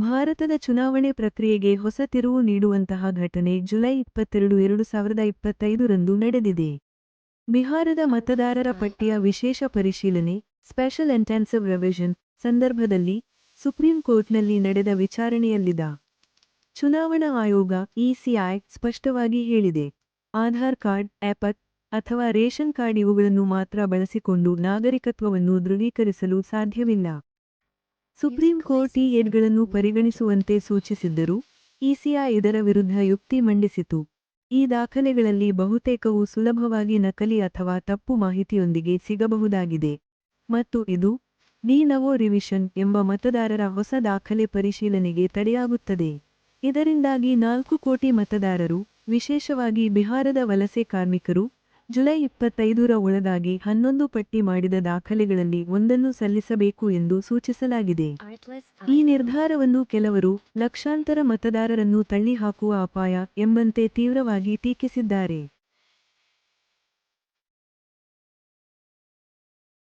ಭಾರತದ ಚುನಾವಣೆ ಪ್ರಕ್ರಿಯೆಗೆ ಹೊಸ ತಿರುವು ನೀಡುವಂತಹ ಘಟನೆ ಜುಲೈ ಇಪ್ಪತ್ತೆರಡು, ಎರಡು ಸಾವಿರದ ಇಪ್ಪತ್ತೈದರಂದು ನಡೆದಿದೆ. ಬಿಹಾರದ ಮತದಾರರ ಪಟ್ಟಿಯ ವಿಶೇಷ ಪರಿಶೀಲನೆ ಸ್ಪೆಷಲ್ ಇಂಟೆನ್ಸಿವ್ ರಿವಿಷನ್ ಸಂದರ್ಭದಲ್ಲಿ ಸುಪ್ರೀಂ ಕೋರ್ಟ್ನಲ್ಲಿ ನಡೆದ ವಿಚಾರಣೆಯಲ್ಲಿದ ಚುನಾವಣಾ ಆಯೋಗ ಇಸಿಐ ಸ್ಪಷ್ಟವಾಗಿ ಹೇಳಿದೆ. ಆಧಾರ್ ಕಾರ್ಡ್ ಆ್ಯಪತ್ ಅಥವಾ ರೇಷನ್ ಕಾರ್ಡ್ ಇವುಗಳನ್ನು ಮಾತ್ರ ಬಳಸಿಕೊಂಡು ನಾಗರಿಕತ್ವವನ್ನು ದೃಢೀಕರಿಸಲು ಸಾಧ್ಯವಿಲ್ಲ. ಸುಪ್ರೀಂ ಕೋರ್ಟ್ ಈ ಏಡ್ಗಳನ್ನು ಪರಿಗಣಿಸುವಂತೆ ಸೂಚಿಸಿದ್ದರೂ, ಇಸಿಐ ಇದರ ವಿರುದ್ಧ ಯುಕ್ತಿ ಮಂಡಿಸಿತು. ಈ ದಾಖಲೆಗಳಲ್ಲಿ ಬಹುತೇಕವು ಸುಲಭವಾಗಿ ನಕಲಿ ಅಥವಾ ತಪ್ಪು ಮಾಹಿತಿಯೊಂದಿಗೆ ಸಿಗಬಹುದಾಗಿದೆ. ಮತ್ತು ಇದು ಡಿ ನವೋ ರಿವಿಷನ್ ಎಂಬ ಮತದಾರರ ಹೊಸ ದಾಖಲೆ ಪರಿಶೀಲನೆಗೆ ತಡೆಯಾಗುತ್ತದೆ. ಇದರಿಂದಾಗಿ ನಾಲ್ಕು ಕೋಟಿ ಮತದಾರರು, ವಿಶೇಷವಾಗಿ ಬಿಹಾರದ ವಲಸೆ ಕಾರ್ಮಿಕರು ಜುಲೈ ಇಪ್ಪತ್ತೈದರ ಒಳಗಾಗಿ ಹನ್ನೊಂದು ಪಟ್ಟಿ ಮಾಡಿದ ದಾಖಲೆಗಳಲ್ಲಿ ಒಂದನ್ನು ಸಲ್ಲಿಸಬೇಕು ಎಂದು ಸೂಚಿಸಲಾಗಿದೆ. ಈ ನಿರ್ಧಾರವನ್ನು ಕೆಲವರು ಲಕ್ಷಾಂತರ ಮತದಾರರನ್ನು ತಳ್ಳಿಹಾಕುವ ಅಪಾಯ ಎಂಬಂತೆ ತೀವ್ರವಾಗಿ ಟೀಕಿಸಿದ್ದಾರೆ.